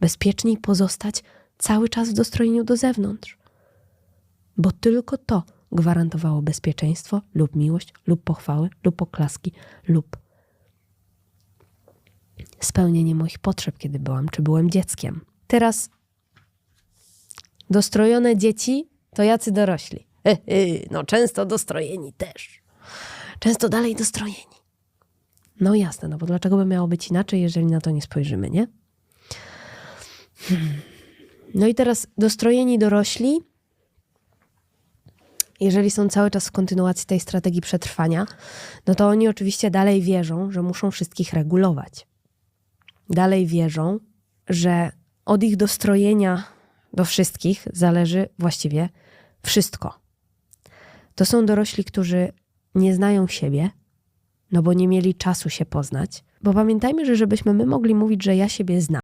bezpieczniej pozostać cały czas w dostrojeniu do zewnątrz. Bo tylko to gwarantowało bezpieczeństwo lub miłość, lub pochwały, lub oklaski, lub spełnienie moich potrzeb, kiedy byłam, czy byłem dzieckiem. Teraz dostrojone dzieci to jacy dorośli. He, he, No często dostrojeni też. Często dalej dostrojeni. No jasne, no bo dlaczego by miało być inaczej, jeżeli na to nie spojrzymy, nie? No i teraz dostrojeni dorośli, jeżeli są cały czas w kontynuacji tej strategii przetrwania, no to oni oczywiście dalej wierzą, że muszą wszystkich regulować. Dalej wierzą, że od ich dostrojenia do wszystkich zależy właściwie wszystko. To są dorośli, którzy nie znają siebie, no bo nie mieli czasu się poznać. Bo pamiętajmy, że żebyśmy my mogli mówić, że ja siebie znam,